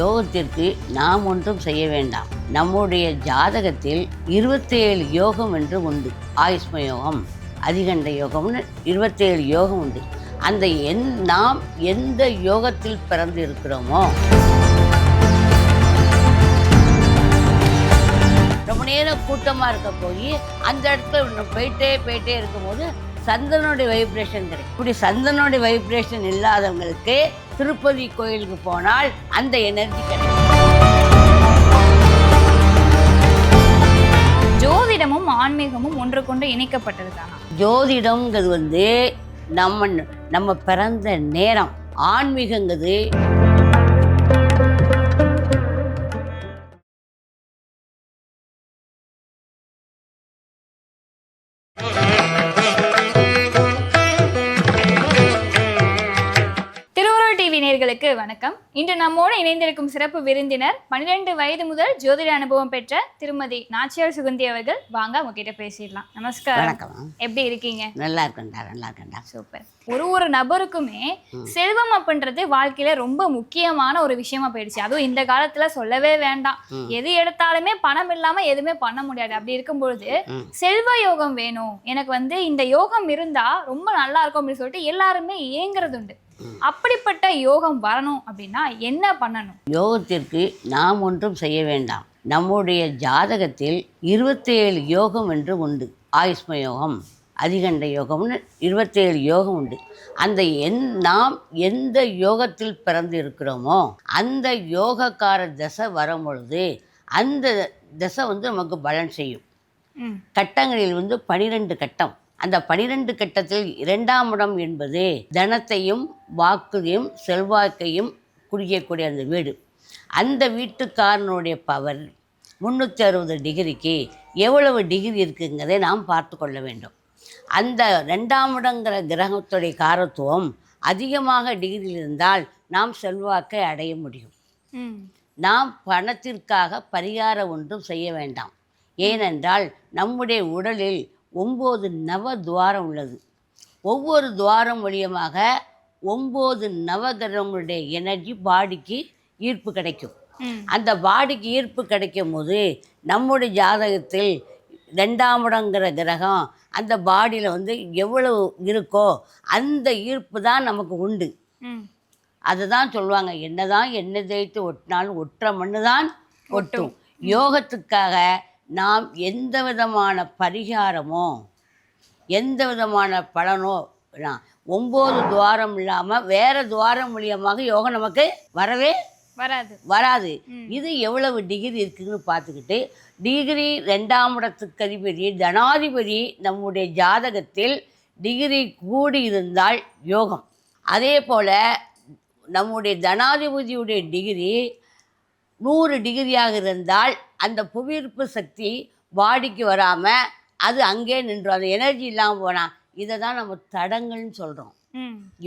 யோகத்திற்கு நாம் ஒன்றும் செய்ய வேண்டாம். நம்முடைய ஜாதகத்தில் இருபத்தேழு யோகம் என்று உண்டு. ஆயுஷ்ம யோகம் அதிகண்ட யோகம்னு இருபத்தேழு யோகம் உண்டு. அந்த என் நாம் எந்த யோகத்தில் பிறந்து இருக்கிறோமோ ரொம்ப நேரம் கூட்டமாக இருக்க போய் அந்த இடத்துல போயிட்டே போயிட்டே இருக்கும்போது சந்தனோடைய வைப்ரேஷன் கிடைக்கும் இப்படி சந்தனோடைய வைப்ரேஷன் இல்லாதவங்களுக்கு திருப்பதி கோயிலுக்கு போனால் அந்த எனர்ஜி கிடைக்கும். ஜோதிடமும் ஆன்மீகமும் ஒன்றுக்கொண்டு இணைக்கப்பட்டது தானா? ஜோதிடம்ங்கிறது வந்து நம்ம நம்ம பிறந்த நேரம். ஆன்மீகங்கிறது நேயர்களுக்கு வணக்கம். இன்று நம்மோடு இணைந்திருக்கும் சிறப்பு விருந்தினர் பன்னிரெண்டு வயது முதல் ஜோதிட அனுபவம் பெற்ற திருமதி நாச்சியார் சுகந்தி அவர்கள். வாங்க அவங்க கிட்ட பேசிடலாம். நமஸ்காரம். வணக்கம். எப்படி இருக்கீங்க? நல்லா இருக்கண்டா நல்லா இருக்கண்டா சூப்பர். ஒரு ஒரு நபருக்குமே செல்வம் அப்படின்றது வாழ்க்கையில ரொம்ப முக்கியமான ஒரு விஷயமா போயிடுச்சு. அதுவும் இந்த காலத்துல சொல்லவே வேண்டாம். எது எடுத்தாலுமே பணம் இல்லாம எதுவுமே பண்ண முடியாது. அப்படி இருக்கும் பொழுது ம். செல்வ யோகம் வேணும். எனக்கு வந்து இந்த யோகம் இருந்தா ரொம்ப நல்லா இருக்கும் அப்படின்னு சொல்லிட்டு எல்லாருமே ஏங்குறது உண்டு. அப்படிப்பட்ட யோகம் வரணும் அப்படின்னா என்ன பண்ணணும்? யோகத்திற்கு நாம் ஒன்றும் செய்ய வேண்டாம். நம்முடைய ஜாதகத்தில் இருபத்தேழு யோகம் என்று உண்டு. ஆயுஷ்ம யோகம் அதிகண்ட யோகம்னு இருபத்தேழு யோகம் உண்டு. அந்த என் நாம் எந்த யோகத்தில் பிறந்து இருக்கிறோமோ அந்த யோகக்கார தசை வரும் பொழுது அந்த தசை வந்து நமக்கு பலன் செய்யும். கட்டங்களில் வந்து பனிரெண்டு கட்டம். அந்த பனிரெண்டு கட்டத்தில் இரண்டாம் இடம் என்பது தனத்தையும் வாக்கையும் செல்வாக்கையும் குடிக்கக்கூடிய அந்த வீடு. அந்த வீட்டுக்காரனுடைய பவர் முந்நூற்றி அறுபது டிகிரிக்கு எவ்வளவு டிகிரி இருக்குங்கிறதை நாம் பார்த்து கொள்ள வேண்டும். அந்த ரெண்டாம் இடங்கிற கிரகத்துடைய காரத்துவம் அதிகமாக டிகிரியில் இருந்தால் நாம் செல்வாக்கை அடைய முடியும். நாம் பணத்திற்காக பரிகாரம் ஒன்றும் செய்ய வேண்டாம். ஏனென்றால் நம்முடைய உடலில் ஒம்பது நவ துவாரம் உள்ளது. ஒவ்வொரு துவாரம் மூலியமாக ஒம்பது நவகிரகங்களுடைய எனர்ஜி பாடிக்கு ஈர்ப்பு கிடைக்கும். அந்த பாடிக்கு ஈர்ப்பு கிடைக்கும் போது நம்முடைய ஜாதகத்தில் ரெண்டாம் இடங்கிற கிரகம் அந்த பாடியில் வந்து எவ்வளவு இருக்கோ அந்த ஈர்ப்பு தான் நமக்கு உண்டு. அதுதான் சொல்லுவாங்க என்னதான் எண்ணெய் தேய்த்து ஒட்டினாலும் ஒட்டுற மண்ணு தான் ஒட்டும். யோகத்துக்காக நாம் எந்த விதமான பரிகாரமோ எந்த விதமான பலனோ ஒம்பது துவாரம் இல்லாமல் வேறு துவாரம் மூலியமாக யோகம் நமக்கு வரவே வராது. வராது. இது எவ்வளவு டிகிரி இருக்குன்னு பார்த்துக்கிட்டு டிகிரி ரெண்டாம் இடத்துக்கு அதிபதி தனாதிபதி நம்முடைய ஜாதகத்தில் டிகிரி கூடி இருந்தால் யோகம். அதே போல் நம்முடைய தனாதிபதியுடைய டிகிரி நூறு டிகிரியாக இருந்தால் அந்த புவியீர்ப்பு சக்தி பாடிக்கு வராமல் அது அங்கே நின்றோம். அந்த எனர்ஜி இல்லாமல் போனால் இதை தான் நம்ம தடங்கள்னு சொல்கிறோம்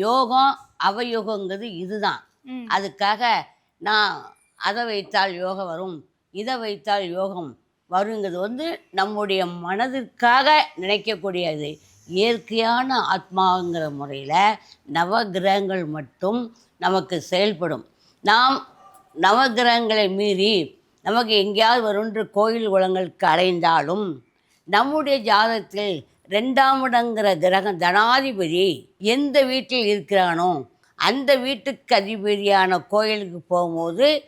யோகம் அவயோகங்கிறது இதுதான். அதுக்காக நான் அதை வைத்தால் யோகம் வரும் இதை வைத்தால் யோகம் வருங்கிறது வந்து நம்முடைய மனதிற்காக நினைக்கக்கூடியது. இயற்கையான ஆத்மாங்கிற முறையில் நவகிரகங்கள் மட்டும் நமக்கு செயல்படும். நாம் நவகிரகங்களை மீறி நமக்கு எங்கேயாவது வருன்று கோயில் குளங்களுக்கு அலைந்தாலும் நம்முடைய ஜாதகத்தில் ரெண்டாம் இடங்கிற கிரகம் தனாதிபதி எந்த வீட்டில் இருக்கிறானோ அந்த வீட்டுக்கு அதிபதியான கோயிலுக்கு போகும்போது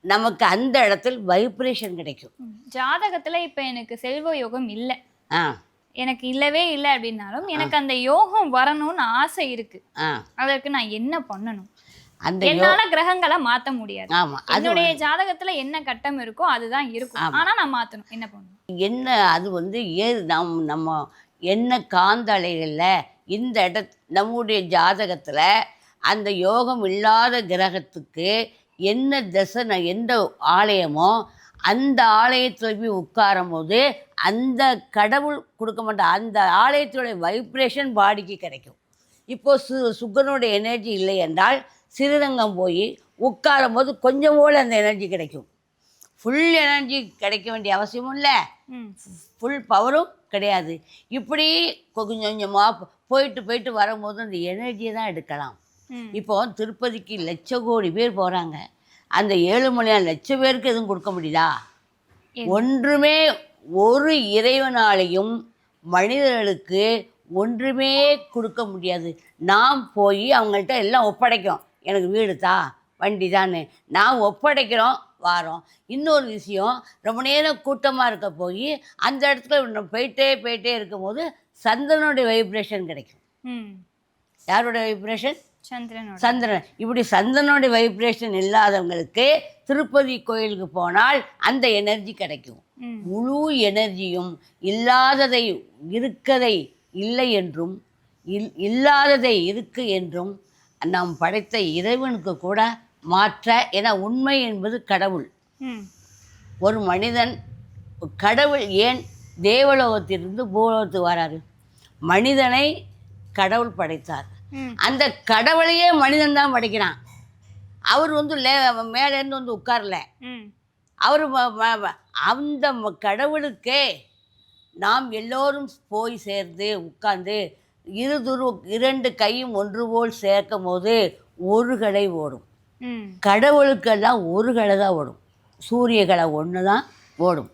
நமக்கு அந்த இடத்தில் வைப்ரேஷன் கிடைக்கும். ஜாதகத்துல இப்ப எனக்கு செல்வ யோகம் இல்ல. ஆ. எனக்கு இல்லவே இல்லை அப்படின்னாலும் எனக்கு அந்த யோகம் வரணும்னு ஆசை இருக்கு. ஆ. அதற்கு நான் என்ன பண்ணணும்? அந்த என்னால கிரகங்களை மாத்த முடியாது. ஆமாம் அது என்னுடைய ஜாதகத்துல என்ன கட்டம் இருக்கோ அதுதான் இருக்கும். ஆமா. ஆனா நான் மாத்தணும். என்ன பண்ணணும்? என்ன அது வந்து ஏ நம் நம்ம என்ன காந்த அலைகளில் இந்த இட நம்முடைய ஜாதகத்தில் அந்த யோகம் இல்லாத கிரகத்துக்கு என்ன திசை எந்த ஆலயமோ அந்த ஆலயத்தில் போய் உட்காரும் போது அந்த கடவுள் கொடுக்க மாட்டார் அந்த ஆலயத்தோடைய வைப்ரேஷன் பாடிக்கு கிடைக்கும். இப்போ சு சுக்கரனுடைய எனர்ஜி இல்லை என்றால் சிறுரங்கம் போய் உட்காரும் போது கொஞ்சம் போல அந்த எனர்ஜி கிடைக்கும். ஃபுல் எனர்ஜி கிடைக்க வேண்டிய அவசியமும் இல்லை. ஃபுல் பவரும் கிடையாது. இப்படி கொஞ்சம் கொஞ்சமாக போயிட்டு போயிட்டு வரும்போது அந்த எனர்ஜியை தான் எடுக்கலாம். இப்போ திருப்பதிக்கு லட்ச கோடி பேர் போகிறாங்க அந்த ஏழு மணி நேரம் லட்சம் பேருக்கு எதுவும் கொடுக்க முடியுதா? ஒன்றுமே ஒரு இறைவனாலையும் மனிதர்களுக்கு ஒன்றுமே கொடுக்க முடியாது. நாம் போய் அவங்கள்ட்ட எல்லாம் ஒப்படைக்கும். எனக்கு வீடு தா வண்டி தான்னு நான் ஒப்படைக்கிறோம் வாரோம். இன்னொரு விஷயம் ரொம்ப நேரம் கூட்டமாக இருக்க போய் அந்த இடத்துல போயிட்டே போயிட்டே இருக்கும்போது சந்திரனுடைய வைப்ரேஷன் கிடைக்கும். ம். யாரோட வைப்ரேஷன் சந்திரனோட. சந்திரன். இப்படி சந்திரனுடைய வைப்ரேஷன் இல்லாதவங்களுக்கு திருப்பதி கோயிலுக்கு போனால் அந்த எனர்ஜி கிடைக்கும். முழு எனர்ஜியும் இல்லாததை இருக்கதை இல்லை என்றும் இல் இல்லாததை இருக்கு என்றும் நாம் படைத்த இறைவனுக்கு கூட மாற்ற என உண்மை என்பது கடவுள். ஒரு மனிதன் கடவுள் ஏன் தேவலோகத்திலிருந்து பூலோகத்துக்கு வராரு? மனிதனை கடவுள் படைத்தார். அந்த கடவுளையே மனிதன் தான் படைக்கிறான். அவர் வந்து லே மேலேருந்து வந்து உட்காரல. அவர் அந்த கடவுளுக்கே நாம் எல்லோரும் போய் சேர்ந்து உட்கார்ந்து இரு துரு இரண்டு கையும் ஒன்று போல் சேர்க்கும் போது ஒரு கடை ஓடும். கடவுளுக்கெல்லாம் ஒரு கடை தான் ஓடும். சூரிய கடை ஒன்று தான் ஓடும்.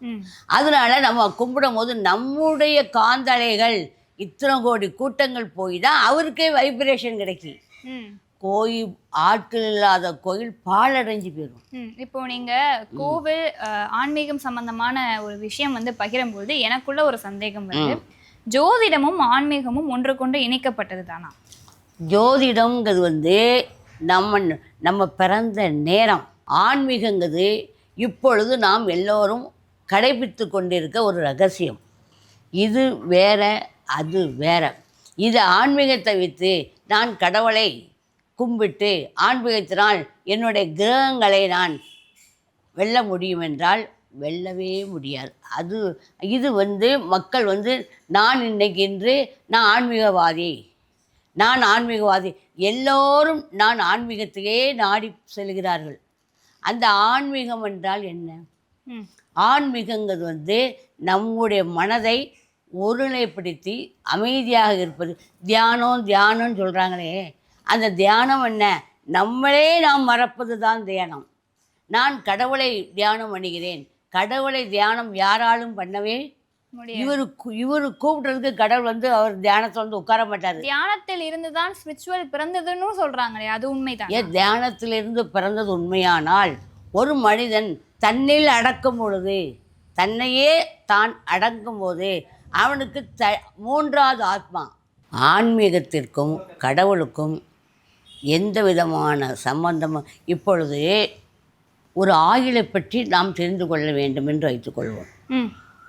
அதனால நம்ம கும்பிடும் போது நம்முடைய காந்தலைகள் இத்தனை கோடி கூட்டங்கள் போய் தான் அவருக்கே வைப்ரேஷன் கிடைக்கும். கோயில் ஆட்கள் இல்லாத கோயில் பாழடைஞ்சு போயிடும் இப்போ நீங்க கோவில் ஆன்மீகம் சம்பந்தமான ஒரு விஷயம் வந்து பகிரும்போது எனக்குள்ள ஒரு சந்தேகம் வருது. ஜோதிடமும் ஆன்மீகமும் ஒன்று கொண்டு இணைக்கப்பட்டது தானா ஜோதிடம்ங்கிறது வந்து நம்ம நம்ம பிறந்த நேரம். ஆன்மீகங்கிறது இப்பொழுது நாம் எல்லோரும் கடைபிடித்து கொண்டிருக்க ஒரு ரகசியம். இது வேற அது வேற. இது ஆன்மீகத்தை வைத்து நான் கடவுளை கும்பிட்டு ஆன்மீகத்தினால் என்னுடைய கிரகங்களை நான் வெல்ல முடியும் என்றால் வெல்லவே முடியாது. அது இது வந்து மக்கள் வந்து நான் இன்னைக்கு இன்று நான் ஆன்மீகவாதி. நான் ஆன்மீகவாதி. எல்லோரும் நான் ஆன்மீகத்தையே நாடி செல்கிறார்கள். அந்த ஆன்மீகம் என்றால் என்ன? ஆன்மீகங்கிறது வந்து நம்முடைய மனதை ஒருநிலைப்படுத்தி அமைதியாக இருப்பது. தியானம் தியானம்னு சொல்கிறாங்களே அந்த தியானம் என்ன? நம்மளே நாம் மறப்பது தான் தியானம். நான் கடவுளை தியானம் பண்ணுகிறேன். கடவுளை தியானம் யாராலும் பண்ணவே முடியாது. இவரு கூப்பிடுறதுக்கு கடவுள் வந்து அவர் தியானத்தில் வந்து உட்கார மாட்டார். தியானத்தில் இருந்துதான் ஸ்பிரிச்சுவல் பிறந்ததுன்னு சொல்றாங்களே அது உண்மைதான். ஏன் தியானத்திலிருந்து பிறந்தது உண்மையானால் ஒரு மனிதன் தன்னில் அடக்கும் பொழுது தன்னையே தான் அடக்கும் போது அவனுக்கு த மூன்றாவது ஆத்மா ஆன்மீகத்திற்கும் கடவுளுக்கும் எந்த விதமான சம்பந்தமும் இப்பொழுது ஒரு ஆயிலை பற்றி நாம் தெரிந்து கொள்ள வேண்டும் என்று வைத்துக்கொள்வோம்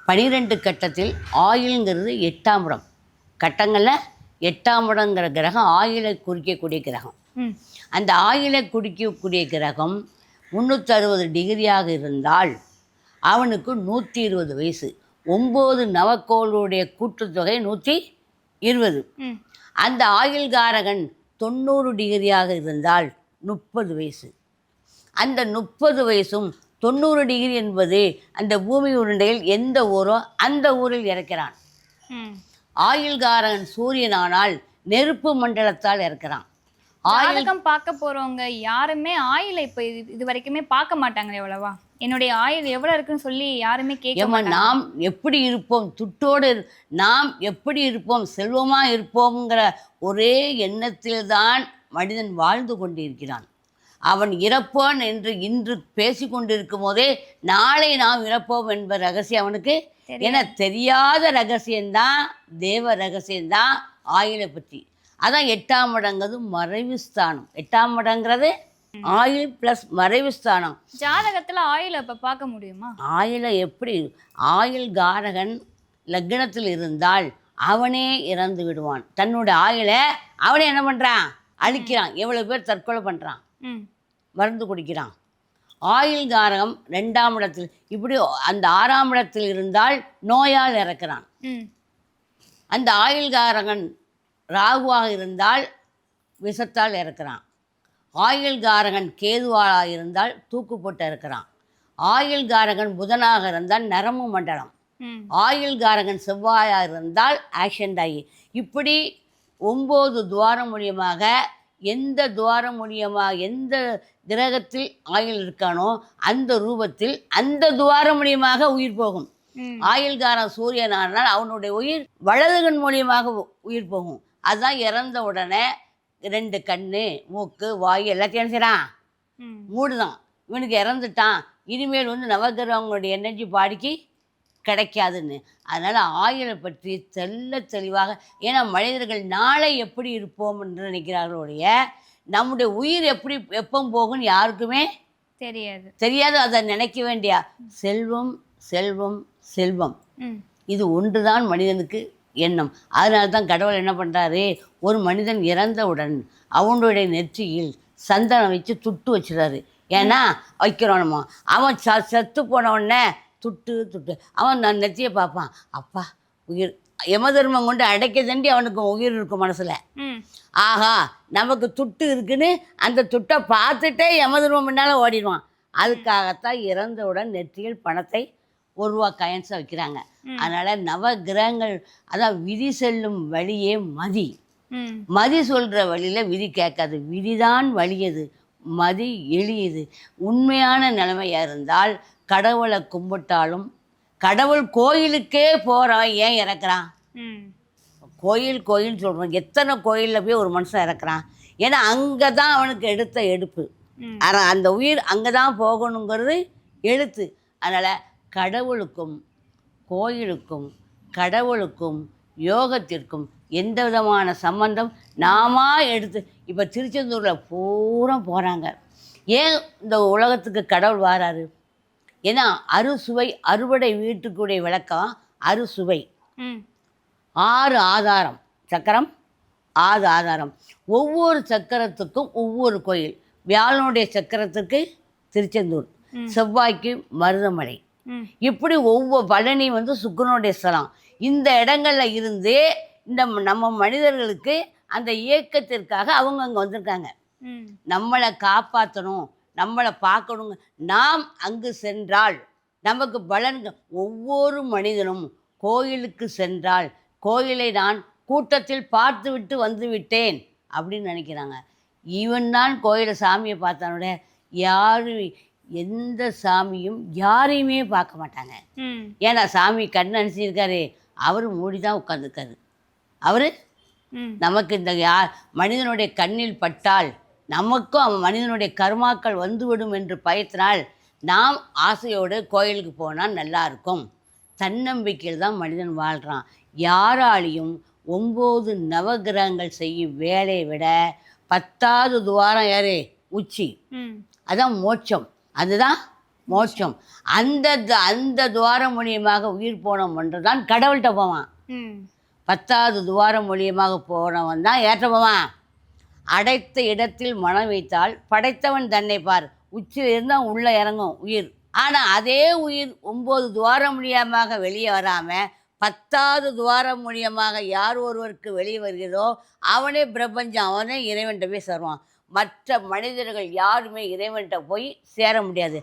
பனிரெண்டு கட்டத்தில் ஆயில்ங்கிறது எட்டாம் இடம். கட்டங்களில் எட்டாம் இடங்கிற கிரகம் ஆயிலை குறிக்கக்கூடிய கிரகம். அந்த ஆயிலை குடிக்கக்கூடிய கிரகம் முந்நூற்றி அறுபது டிகிரியாக இருந்தால் அவனுக்கு நூற்றி இருபது வயசு. ஒம்பது நவக்கோளுடைய கூட்டுத்தொகை நூற்றி இருபது அந்த ஆயுள்காரகன் தொண்ணூறு டிகிரியாக இருந்தால் முப்பது வயசு. அந்த முப்பது வயசும் தொண்ணூறு டிகிரி என்பது அந்த பூமி உருண்டையில் எந்த ஊரோ அந்த ஊரில் இறக்கிறான். ம். ஆயுள்காரகன் சூரியனானால் நெருப்பு மண்டலத்தால் இறக்கிறான். ஆயுள் ஜாதகம் பார்க்க போறவங்க யாருமே ஆயில இப்ப இது வரைக்குமே பார்க்க மாட்டாங்க எவ்வளவா? என்னுடைய ஆயுள் எவ்வளவு இருக்குன்னு சொல்லி யாருமே கேட்க நாம் எப்படி இருப்போம்? துட்டோடு நாம் எப்படி இருப்போம்? செல்வமாக இருப்போம்ங்கிற ஒரே எண்ணத்தில்தான் மனிதன் வாழ்ந்து கொண்டிருக்கிறான். அவன் இறப்பான் என்று இன்று பேசி கொண்டிருக்கும் போதே நாளை நாம் இறப்போம் என்ப ரகசியம் அவனுக்கு. என தெரியாத ரகசியம்தான் தேவ ரகசியம்தான் ஆயுளை பற்றி. அதான் எட்டாம் இடங்கிறது மறைவு ஸ்தானம். எட்டாம் இடங்கிறது ஆயுள் ப்ளஸ் மறைவு ஸ்தானம். ஜாதகத்துல ஆயுள இப்ப பார்க்க முடியுமா? ஆயுளை எப்படி? ஆயுள் காரகன் லக்னத்தில் இருந்தால் அவனே இறந்து விடுவான். தன்னுடைய ஆயுளை அவனே என்ன பண்ணுறான் அழிக்கிறான். எவ்வளோ பேர் தற்கொலை பண்ணுறான் மருந்து குடிக்கிறான். ஆயுள் காரகம் ரெண்டாம் இடத்தில் இப்படி அந்த ஆறாம் இடத்தில் இருந்தால் நோயால் இறக்கிறான். அந்த ஆயுள் காரகன் ராகுவாக இருந்தால் விஷத்தால் இறக்கிறான். ஆயுள் காரகன் கேதுவாளாக இருந்தால் தூக்கு போட்டு இறக்கிறான். ஆயுள் காரகன் புதனாக இருந்தால் நரம்பு மண்டலம். ம். ஆயுள் காரகன் செவ்வாயாக இருந்தால் ஆக்சிடென்ட் ஆகி இப்படி ஒம்பது துவாரம் மூலியமாக எந்த துவாரம் மூலியமாக எந்த கிரகத்தில் ஆயுள் இருக்கானோ அந்த ரூபத்தில் அந்த துவாரம் மூலியமாக உயிர் போகும். ம். ஆயுள்காரன் சூரியனானால் அவனுடைய உயிர் வலதுகண் மூலியமாக உயிர் போகும். அதுதான் இறந்த உடனே ரெண்டு கண்ணு மூக்கு வாய் எல்லாத்தையும் ம். மூடுதான். இவனுக்கு இறந்துட்டான். இனிமேல் வந்து நவகிரகங்களுடைய எனர்ஜி பாடிக்கு கிடைக்காதுன்னு. அதனால் ஆயுளை பற்றி தெல்ல தெளிவாக ஏன்னா மனிதர்கள் நாளை எப்படி இருப்போம் என்று நினைக்கிறார்களுடைய நம்முடைய உயிர் எப்படி எப்போ போகும்னு யாருக்குமே தெரியாது. தெரியாது. அதை நினைக்க வேண்டிய செல்வம் செல்வம் செல்வம். இது ஒன்றுதான் மனிதனுக்கு எண்ணம். அதனால தான் கடவுள் என்ன பண்ணுறாரு ஒரு மனிதன் இறந்தவுடன் அவனுடைய நெற்றியில் சந்தனம் வச்சு துட்டு வச்சிடாரு ஏன்னா வைக்கிறோம் நம்ம. அவன் ச செத்து போன உடனே துட்டு துட்டு. அவன் நான் நெற்றியை பார்ப்பான். அப்பா உயிர். யமதர்மம் கொண்டு அடைக்க தண்டி அவனுக்கு உயிர் இருக்கும் மனசில். ஆஹா நமக்கு துட்டு இருக்குன்னு அந்த துட்டை பார்த்துட்டே யமதர்மம் முன்னால் ஓடிடுவான். அதுக்காகத்தான் இறந்தவுடன் நெற்றியில் பணத்தை ஒரு ரூபா கயன்ஸாக வைக்கிறாங்க. அதனால் நவ கிரகங்கள் அதான் விதி செல்லும் வழியே மதி. மதி சொல்கிற வழியில் விதி கேட்காது. விதிதான் வலியது மதி எளியது. உண்மையான நிலைமையாக இருந்தால் கடவுளை கும்பிட்டாலும் கடவுள் கோயிலுக்கே போகிறவன் ஏன் இறக்குறான்? கோயில் கோயில்னு சொல்கிறோம் எத்தனை கோயிலில் போய் ஒரு மனுஷன் இறக்குறான்? ஏன்னா அங்கே தான் அவனுக்கு எடுத்த எடுப்பு. ஆனால் அந்த உயிர் அங்கே தான் போகணுங்கிறது எழுத்து. அதனால் கடவுளுக்கும் கோயிலுக்கும் கடவுளுக்கும் யோகத்திற்கும் எந்த விதமான சம்பந்தம் நாமா எடுத்து இப்போ திருச்செந்தூரில் பூரா போகிறாங்க ஏன் இந்த உலகத்துக்கு கடவுள் வாராரு? ஏன்னா அறுசுவை அறுவடை வீட்டுக்குடைய விளக்கம் அறுசுவை. ஆறு ஆதாரம். சக்கரம் ஆறு ஆதாரம். ஒவ்வொரு சக்கரத்துக்கும் ஒவ்வொரு கோயில். வியாழனுடைய சக்கரத்துக்கு திருச்செந்தூர். செவ்வாய்க்கு மருதமலை. இப்படி ஒவ்வொரு பழனி வந்து சுக்கரனுடைய ஸ்தலம். இந்த இடங்கள்ல இருந்தே இந்த நம்ம மனிதர்களுக்கு அந்த இயக்கத்திற்காக அவங்க அங்கே வந்திருக்காங்க. நம்மளை காப்பாற்றணும் நம்மளை பார்க்கணுங்க. நாம் அங்கு சென்றால் நமக்கு பலன்க ஒவ்வொரு மனிதனும் கோயிலுக்கு சென்றால் கோயிலை நான் கூட்டத்தில் பார்த்து விட்டு வந்து விட்டேன் அப்படின்னு நினைக்கிறாங்க. இவன் தான் கோயிலை சாமியை பார்த்தானோட யாரு எந்த சாமியும் யாரையுமே பார்க்க மாட்டாங்க. ஏன்னா சாமி கண் அனுப்பிச்சிருக்காரு அவர் மூடி தான் உட்காந்துருக்காரு அவர்? நமக்கு இந்த யா மனிதனுடைய கண்ணில் பட்டால் நமக்கும் அவன் மனிதனுடைய கர்மாக்கள் வந்துவிடும் என்று பயத்தினால் நாம் ஆசையோடு கோயிலுக்கு போனால் நல்லா இருக்கும் தன்னம்பிக்கையில் தான் மனிதன் வாழ்கிறான் யாராலையும் ஒம்பது நவகிரகங்கள் செய்யும் வேலையை விட பத்தாவது துவாரம் யாரு? உச்சி. ம். அதான் மோட்சம். அதுதான் மோட்சம். அந்த அந்த துவாரம் மூலியமாக உயிர் போனவன் தான் கடவுள்கிட்ட போவான். பத்தாவது துவாரம் மூலியமாக போனவன் தான் ஏற்ற போவான். அடைத்த இடத்தில் மனம் வைத்தால் படைத்தவன் தன்னை பார். உச்சியில் உள்ளே இறங்கும் உயிர். ஆனால் அதே உயிர் ஒம்பது துவாரம் மூலியமாக வெளியே வராமல் பத்தாவது துவாரம் மூலியமாக யார் ஒருவருக்கு வெளியே வருகிறதோ அவனே பிரபஞ்சம் அவனே இறைவன்கிட்ட போய் சேருவான். மற்ற மனிதர்கள் யாருமே இறைவன்கிட்ட போய் சேர முடியாது.